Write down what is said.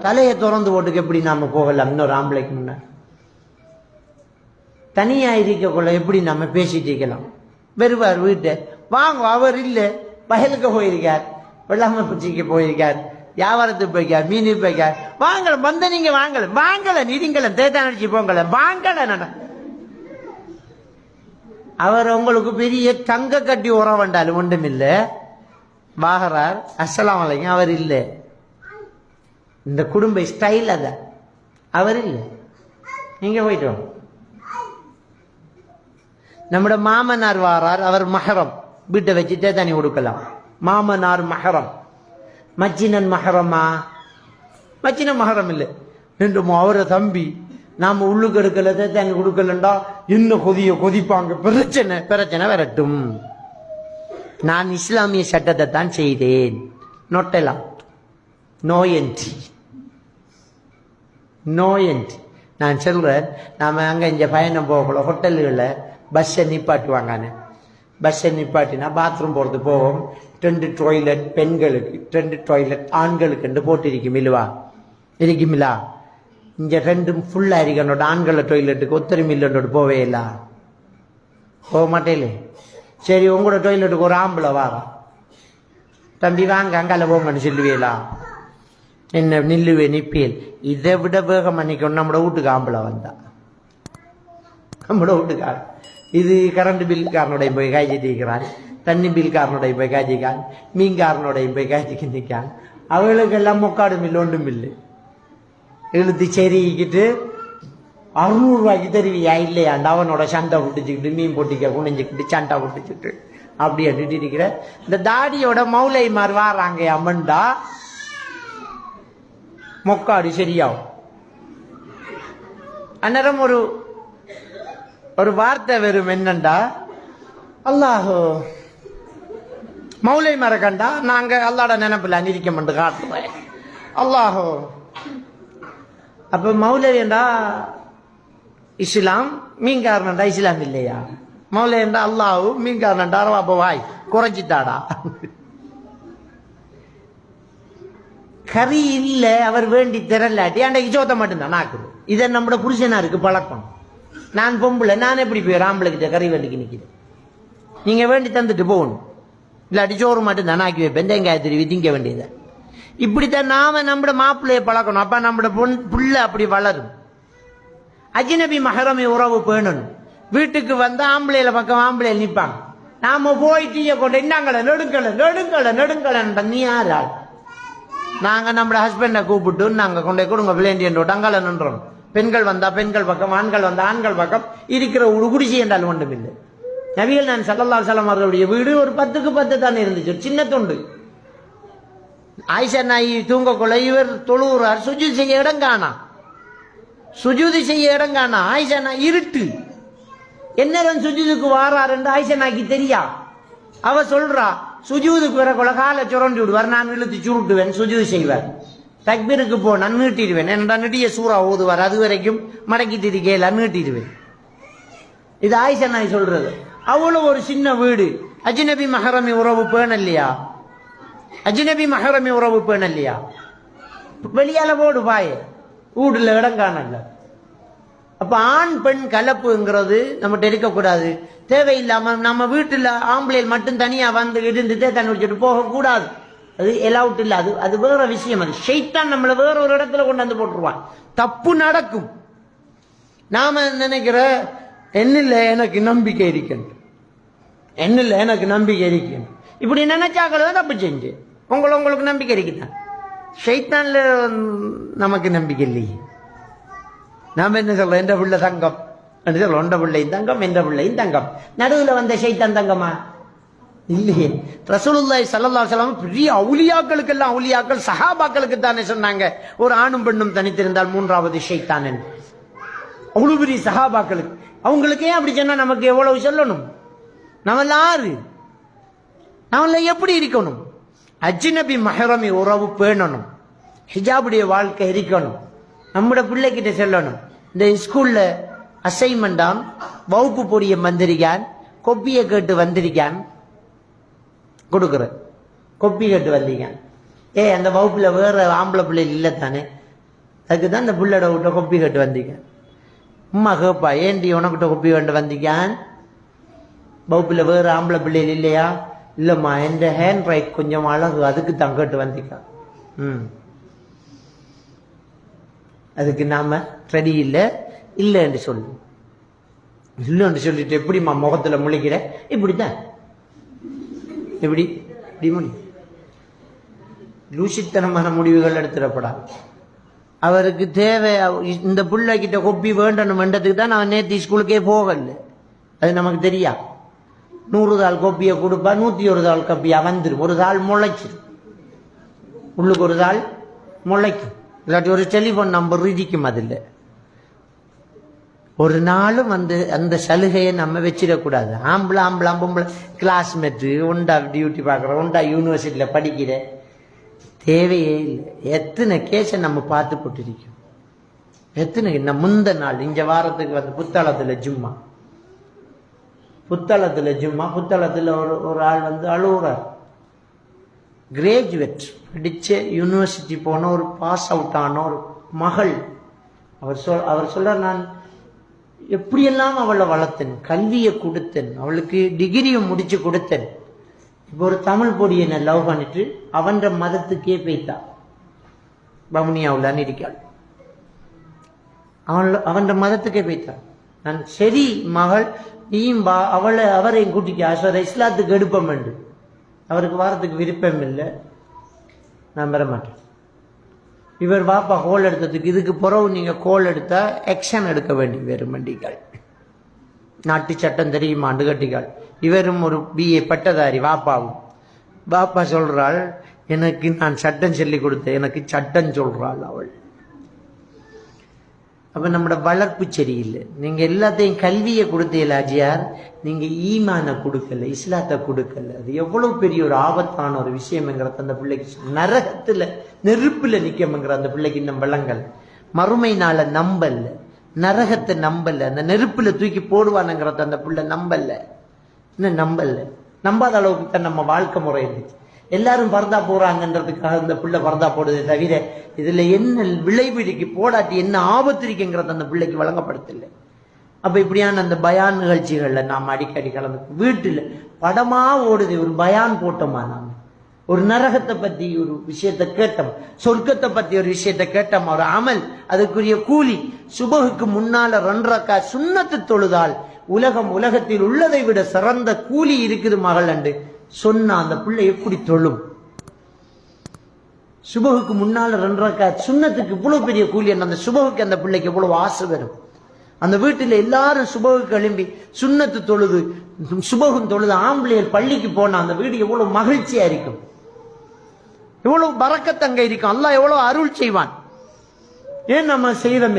தலையை திறந்து போட்டுக்கு எப்படி நாம போகலாம்? இன்னொரு ஆம்பளைக்கு முன்னாடி தனியா இருக்கக்குள்ள எப்படி நம்ம பேசிட்டு இருக்கலாம்? வருவார் வீட்டை. வாங்க அவர் இல்லை. வயலுக்கு போயிருக்கார். வெள்ளாமை பூச்சிக்கு போயிருக்கார். வியாபாரத்துக்கு போயிருக்கார். மீனுக்கு போய்க்கார் வாங்கல வந்த நீங்க வாங்கல வாங்கல நிதிங்கள தேத்தான் அடிச்சு போங்கல வாங்கல அவர் உங்களுக்கு பெரிய தங்க கட்டி உரம் வேண்டாலும் ஒன்றும் இல்லை. வாகரார் அஸ்லாம் அவர் இல்லை. இந்த குடும்ப ஸ்டைல் அத. அவர் இல்லை. நீங்க போயிட்டு வாங்க? நம்முடைய மாமனார் வாரார் அவர் மஹரம். வீட்டை வச்சுட்டே தனி கொடுக்கலாம். மாமனார் மஹரம். மச்சினன் மஹரமா? மச்சின மஹரம் இல்லை. ரெண்டுமோ அவரை தம்பி. நாம உள்ளுக்கு எடுக்கல தனி கொடுக்கலண்டா? இன்னும் கொதிய கொதிப்பாங்க? பிரச்சனை பிரச்சனை வரட்டும். நான் இஸ்லாமிய சட்டத்தை தான் செய்தேன் நொட்டலாம் நோயன்றி நோயன்ட். நான் சொல்கிறேன் நாம் அங்கே இங்கே பயணம் போகல ஹோட்டல்களில் பஸ்ஸை நிப்பாட்டுவாங்கன்னு. பஸ்ஸை நிப்பாட்டினா பாத்ரூம் போகிறது போவோம் ரெண்டு டாய்லெட் பெண்களுக்கு ரெண்டு டாய்லெட் ஆண்களுக்கு என்று போட்டிருக்கும் இல்லவா இருக்குமில்லா இங்கே ரெண்டும் ஃபுல்லா இருக்கனோட ஆண்களை டாய்லெட்டுக்கு ஒத்தரும் இல்லைன்னோட போவே இல்லா. போக மாட்டேலே. சரி உங்களோட டாய்லெட்டுக்கு ஒரு ஆம்பளை வாரா. தம்பி வாங்க அங்கால போங்கன்னு சொல்லுவீங்களா என்ன நில்லுவே நிப்பியல் இதை விட வேகம் பண்ணிக்கணும் நம்மளோட வீட்டுக்கு ஆம்பளை வந்தா நம்மளோட வீட்டுக்கார் இது கரண்ட் பில்காரனுடைய போய் காய்ச்சிட்டு தண்ணி பில்காரனுடைய போய் காய்ச்சிக்கான் மீன்காரனுடைய போய் காய்ச்சிக்கு நிற்கான் அவளுக்கெல்லாம் முக்காடு மில்லு ஒன்றும் இல்லை இழுத்து செருகிக்கிட்டு அறுநூறுவாய்க்கு தருவியா இல்லையாண்டா அவனோட சண்டை விட்டுச்சுக்கிட்டு மீன் பொட்டிக்க குனிஞ்சுக்கிட்டு சண்டை விட்டுச்சுக்கிட்டு அப்படி அடிட்டு இருக்கிற இந்த தாடியோட மௌலை மாதிரி வாராங்க அம்மன்டா மொக்காடு சரியாகும் அந்நேரம் ஒரு ஒரு வார்த்தை வெறும் என்னண்டா அல்லாஹோ மௌலை மரக்கண்டா நாங்க அல்லாட நினைப்பில் அநிரிக்க மட்டும் காட்டுறேன் அல்லாஹோ அப்ப மௌலவியண்டா இஸ்லாம் மீன்காரனண்டா இஸ்லாம் இல்லையா மௌலவியண்டா அல்லாஹு மீன்காரனண்டா அப்போ வாய் குறைஞ்சிட்டாடா கறி இல்ல அவர் வேண்டி திரளாட்டி அன்றைக்கு சோத்த மட்டும்தான். நாக்குது இதை நம்மட புருஷனாருக்கு பழக்கம். நான் பொம்பளை நான் எப்படி போய் ஆம்பளை கறி வேண்டிக்கு நிற்கிறேன் நீங்க வேண்டி தந்துட்டு போகணும். இல்லாட்டி சோறு மட்டும் தான் ஆக்கி வைப்பேன் தேங்காய் திருவி திங்க வேண்டியதை? இப்படித்தான் நாம நம்ம மாப்பிள்ளையை பழக்கணும். அப்ப நம்மளோட பொன் புள்ள அப்படி வளரும். அஜினபி மகரமி உறவு பேணணும். வீட்டுக்கு வந்து ஆம்பளையில பக்கம் ஆம்பளையில் நிற்பாங்க நாம போய் டீயை கொண்டு இன்னாங்கள நெடுங்கலை நெடுங்கலை நெடுங்கல நீ யார் ஆள்? நாங்கள் நம்ம ஹஸ்பண்டை கூப்பிட்டு நாங்கள் கொண்டே கொடுங்க விளையாண்டியன் அங்கால நின்றோம். பெண்கள் வந்தா பெண்கள் பக்கம் ஆண்கள் வந்தா ஆண்கள் பக்கம். இருக்கிற ஒரு குடிசி என்றால் ஒன்றும் இல்லை. நபிகள் நான் சல்லல்லா சலம் அவர்களுடைய வீடு ஒரு பத்துக்கு பத்து தானே இருந்துச்சு ஒரு சின்ன தொண்டு. ஆயிஷா நாயி தூங்கக்குள்ள இவர் தொழுகிறார் சுஜூதி செய்ய இடம் காணா சுஜூதி செய்ய இடம் காணா ஆயிஷா நாய் இருட்டு. என்னதான் சுஜூதுக்கு வாரார் என்று ஆயிஷா நாய்க்கு தெரியா? அவ சொல்றா சுஜூதுக்கு வர காலை சுரண்டி விடுவார். நான் இழுத்து சுருட்டுவேன். சுஜூது செய்வார். தக்பீருக்கு போ நான் நீட்டிடுவேன். என்னடா நெடிய சூறா ஓதுவார். அது வரைக்கும் மடக்கி திரிக்கையில் நீட்டிடுவேன். இது ஆயிஷா நாய் சொல்றது. அவ்வளோ ஒரு சின்ன வீடு. அஜ்னபி மஹரமி உறவு பேணல்லையா அஜ்னபி மஹரமி உறவு பேணல்லையா வெளியால போடு பாய. வீடுல இடம் காணல அப்ப ஆண் பெண் கலப்புங்கிறது நம்மகிட்ட இருக்கக்கூடாது. தேவையில்லாம நம்ம வீட்டுல ஆம்பளையில் மட்டும் தனியா வந்து இருந்துட்டே தண்ணி குடிச்சிட்டு போகக்கூடாது. அது எலவுட் இல்ல. அது அது வேற விஷயம். அது ஷைத்தான் நம்மளை வேற ஒரு இடத்துல கொண்டு வந்து போட்டுருவான். தப்பு நடக்கும். நாம நினைக்கிற என்னில் எனக்கு நம்பிக்கை இருக்கின்ற என்னில் எனக்கு நம்பிக்கை இருக்கின்ற இப்படி நினைச்சாக்கள் தப்பு செஞ்சு. உங்களை உங்களுக்கு நம்பிக்கை இருக்குதான் ஷைத்தான்ல நமக்கு நம்பிக்கை இல்லையே. நாம் என்ன சொல்றோம் என்ற பிள்ளை தங்கம். என்று சொல்ல ஒன்ற பிள்ளையும் தங்கம் என்ற பிள்ளையும் தங்கம். நடுவில் வந்த ஷைத்தான் தங்கமா? இல்லையே. ரசூலுல்லாய் ஸல்லல்லாஹு சலாம் பெரிய அவுலியாக்களுக்கு எல்லாம் அவுலியாக்கள் சஹாபாக்களுக்கு தானே சொன்னாங்க. ஒரு ஆணும் பெண்ணும் தனித்திருந்தால் மூன்றாவது ஷைத்தான் என்று. அவ்வளவு பெரிய சஹாபாக்களுக்கு. அவங்களுக்கு ஏன் அப்படி சொன்னா நமக்கு எவ்வளவு சொல்லணும்? நம்மள ஆறு. நம்மள எப்படி இருக்கணும்? அஜ்னபி மஹரமி உறவு பேணணும். ஹிஜாபுடைய வாழ்க்கை இருக்கணும் நம்மளோட பிள்ளைகிட்ட சொல்லணும். இந்த ஸ்கூல்ல அசைன்மெண்டாம் வகுப்பு பொடியை வந்திருக்கான். கொப்பியை கேட்டு வந்திருக்கான். கொடுக்குற கொப்பி கேட்டு வந்தீங்க ஏ அந்த வகுப்புல வேற ஆம்பளை பிள்ளை இல்லை தானே அதுக்கு தான் இந்த புள்ளட விட்ட கொப்பி கட்டு வந்தீங்க அம்மா கேப்பா ஏன்டி உனக்கிட்ட கொப்பி கண்டு வந்திருக்கான்? வகுப்பில் வேறு ஆம்பளை பிள்ளைகள் இல்லையா? இல்லைம்மா என் ஹேண்ட் ரைட் கொஞ்சம் அழகு. அதுக்கு தான் கேட்டு வந்திருக்கான். ம் அதுக்கு நாம ரெடி இல்லை என்று சொல்லுவோம் இல்லைன்னு சொல்லிட்டு எப்படிம்மா முகத்தில் முழிக்கிற? இப்படித்தான். எப்படி? இப்படி முடி. லூசித்தனமான முடிவுகள் எடுத்துடப்படா அவருக்கு தேவை இந்த புள்ள கொப்பி வேண்டணும் என்றதுக்கு தான் நான் நேற்று ஸ்கூலுக்கே போகல. அது நமக்கு தெரியா? நூறு தாள் கொப்பியை கொடுப்பா நூற்றி ஒரு தாள் கொப்பியா? வந்துடும் ஒரு தாள் முளைச்சிடும் உள்ளுக்கு ஒரு தாள் முளைக்கும். இல்லாட்டி ஒரு டெலிஃபோன் நம்பர் இருக்கும் அதில் ஒரு நாளும் வந்து அந்த சலுகையை நம்ம வச்சிடக்கூடாது. ஆம்பளை ஆம்பளை பொம்பளை கிளாஸ்மேட்டு உண்டா டியூட்டி பார்க்குற உண்டா யூனிவர்சிட்டியில் படிக்கிற தேவையே இல்லை. எத்தனை கேஸை நம்ம பார்த்து போட்டிருக்கோம். எத்தனை இந்த முந்த நாள் இந்த வாரத்துக்கு வந்து புத்தளத்தில் ஜும்மா. புத்தளத்தில் ஜும்மா புத்தளத்தில் ஒரு ஒரு ஆள் வந்து அழுகுறார் கிராஜுவேட் படித்து யூனிவர்சிட்டி போன ஒரு பாஸ் அவுட் ஆன ஒரு மகள். அவர் சொல் அவர் சொல்கிறார் நான் எப்படியெல்லாம் அவளை வளர்த்தேன் கல்வியை கொடுத்தேன் அவளுக்கு டிகிரியை முடிச்சு கொடுத்தேன். இப்போ ஒரு தமிழ் பொடியனை லவ் பண்ணிட்டு அவன்ற மதத்துக்கே போய்த்தா பவுனியாவில் இருக்காள் அவள் அவன்ற மதத்துக்கே போய்த்தா நான் சரி மகள் நீயும் வா அவளை அவரையும் கூட்டிக்க ஆஸ்வத இஸ்லாத்துக்கு எடுப்பம் என்று. அவருக்கு வாரத்துக்கு விருப்பம் இல்லை. நான் பெற மாட்டேன். இவர் வாப்பா கோல் எடுத்ததுக்கு இதுக்கு பிறகு நீங்கள் கோல் எடுத்தால் ஆக்ஷன் எடுக்க வேண்டி வரும் மண்டிகள். நாட்டு சட்டம் தெரியுமா? அண்டுகட்டிகள் இவரும் ஒரு பிஏ பட்டதாரி வாப்பாவும். வாப்பா சொல்கிறாள் எனக்கு நான் சட்டம் சொல்லி கொடுத்தேன். எனக்கு சட்டம் சொல்கிறாள் அவள். அப்போ நம்மட வளர்ப்பு சரியில்லை. நீங்கள் எல்லாத்தையும் கல்வியை கொடுத்தீங்களா அஜியார் நீங்கள் ஈமானை கொடுக்கல இஸ்லாத்தை கொடுக்கல. அது எவ்வளோ பெரிய ஒரு ஆபத்தான ஒரு விஷயம்ங்கிறத அந்த பிள்ளைக்கு நரகத்தில் நெருப்பில் நிற்கமுங்கிற அந்த பிள்ளைக்கு இன்னும் விளங்கல் மறுமைனால நம்பல்ல நம்பல. நரகத்தை நம்பல. அந்த நெருப்பில் தூக்கி போடுவானுங்கிறத அந்த பிள்ளை நம்பல. இன்னும் நம்பல. நம்பாத அளவுக்கு தான் நம்ம வாழ்க்கை முறை இருந்துச்சு. எல்லாரும் பரதா போறாங்கன்றதுக்காக இந்த பிள்ளை பரதா போடுதே தவிர இதுல என்ன விளைவு இருக்கு போடாட்டி என்ன ஆபத்து இருக்குங்கிறது அந்த பிள்ளைக்கு வழங்கப்படுத்தல அப்ப இப்படியான அந்த பயான் நிகழ்ச்சிகள்ல நாம் அடிக்கடி கலந்து வீட்டுல படமா ஓடுது ஒரு பயான் போட்டோமா நாம? ஒரு நரகத்தை பத்தி ஒரு விஷயத்தை கேட்டோம் சொர்க்கத்தை பத்தி ஒரு விஷயத்தை கேட்டோம்? ஒரு அமல் அதுக்குரிய கூலி சுபகுக்கு முன்னால ரன்றக்கா சுண்ணத்து தொழுதால் உலகம் உலகத்தில் உள்ளதை விட சிறந்த கூலி இருக்குது மகள் அண்டு. சொன்னா அந்த பிள்ளை எப்படி தொழும்? சுபகுக்கு முன்னால ரெண்டரைக்கா சுண்ணத்துக்கு இவ்வளவு பெரிய கூலி அந்த சுபகுக்கு அந்த பிள்ளைக்கு எவ்வளவு ஆசை வரும். அந்த வீட்டில் எல்லாரும் சுபகுக்கு எழும்பி சுண்ணத்து தொழுது சுபகும் தொழுது ஆம்பளையர் பள்ளிக்கு போனா அந்த வீடு எவ்வளவு மகிழ்ச்சியா இருக்கும். எவ்வளவு பறக்கத்தங்க இருக்கும். அல்லாஹ் எவ்வளவு அருள் செய்வான். ஏன் நம்ம செய்யறோம்?